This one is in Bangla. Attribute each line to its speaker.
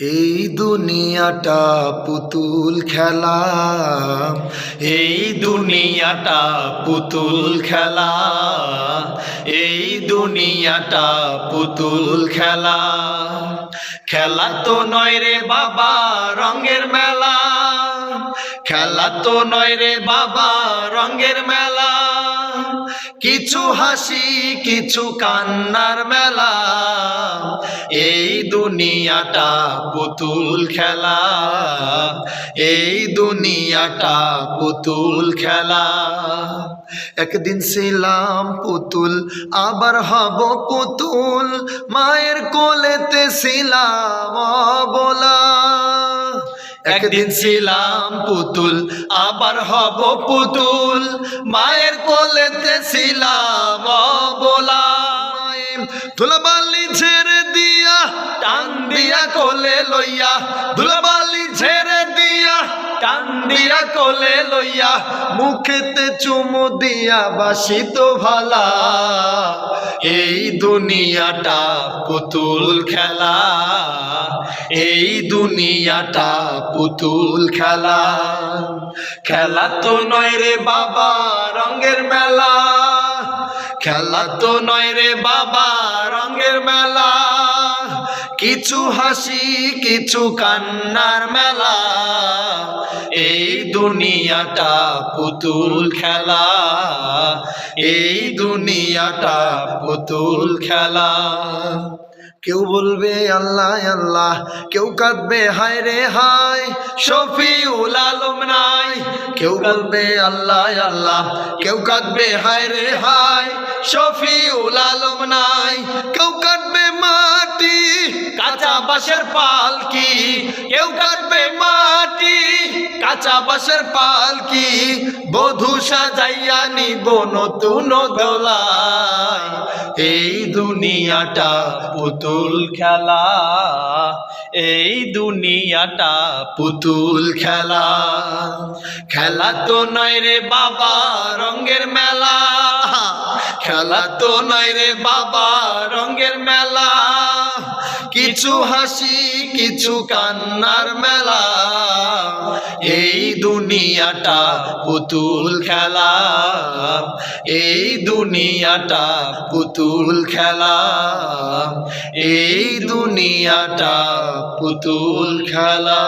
Speaker 1: এই দুনিয়াটা পুতুল খেলা।
Speaker 2: এই দুনিয়াটা পুতুল খেলা। এই দুনিয়াটা পুতুল খেলা। খেলা তো নয় রে বাবা, রঙের মেলা। খেলা তো নয় রে বাবা, রঙের মেলা। কিছু হাসি, কিছু কান্নার মেলা। এই দুনিয়াটা পুতুল খেলা। এই দুনিয়াটা পুতুল খেলা।
Speaker 1: একদিন ছিলাম পুতুল, আবার হব পুতুল। মায়ের কোলেতে ছিলাম বলা
Speaker 2: একদিন ছিলাম পুতুল, আবার হব পুতুল। মায়ের কোলেতে ছিলাম বলা
Speaker 1: ধুলাবালি ছেড়ে দিয়া,
Speaker 2: টান দিয়া কোলে লইয়া। ধুলাবালি ছেড়ে দিয়া, টান দিয়া কোলে লইয়া।
Speaker 1: মুখেতে চুমু দিয়া বাসি তো ভালা।
Speaker 2: এই দুনিয়াটা পুতুল খেলা। এই দুনিয়াটা পুতুল খেলা। খেলা তো নয় রে বাবা, রঙের মেলা। খেলা তো নয় রে বাবা, রঙের মেলা। কিছু হাসি, কিছু কান্নার মেলা। এই দুনিয়াটা পুতুল খেলা। এই দুনিয়াটা পুতুল খেলা।
Speaker 1: কেউ বলবে, আল্লাহ আল্লাহ। কেউ কাঁদবে, হায় রে হায়।
Speaker 2: শফিউল আলম নাই।
Speaker 1: কেউ বলবে, আল্লাহ আল্লাহ।
Speaker 2: কেউ কাঁদবে, হায় রে হায়। শফিউল আলম নাই। কাঁচা বাঁশের পালকি, কেউ কাটবে মাটি, কাঁচা বাঁশের পালকি, বধু সাজাইয়া নিব নতুন দোলায়। এই দুনিয়াটা পুতুল খেলা, এই দুনিয়াটা পুতুল খেলা। খেলা তো নয় রে বাবা, রঙের মেলা। খেলা তো নয় রে বাবা, রঙের মেলা। কিছু হাসি, কিছু কান্নার মেলা। এই দুনিয়াটা পুতুল খেলা। এই দুনিয়াটা পুতুল খেলা। এই দুনিয়াটা পুতুল খেলা।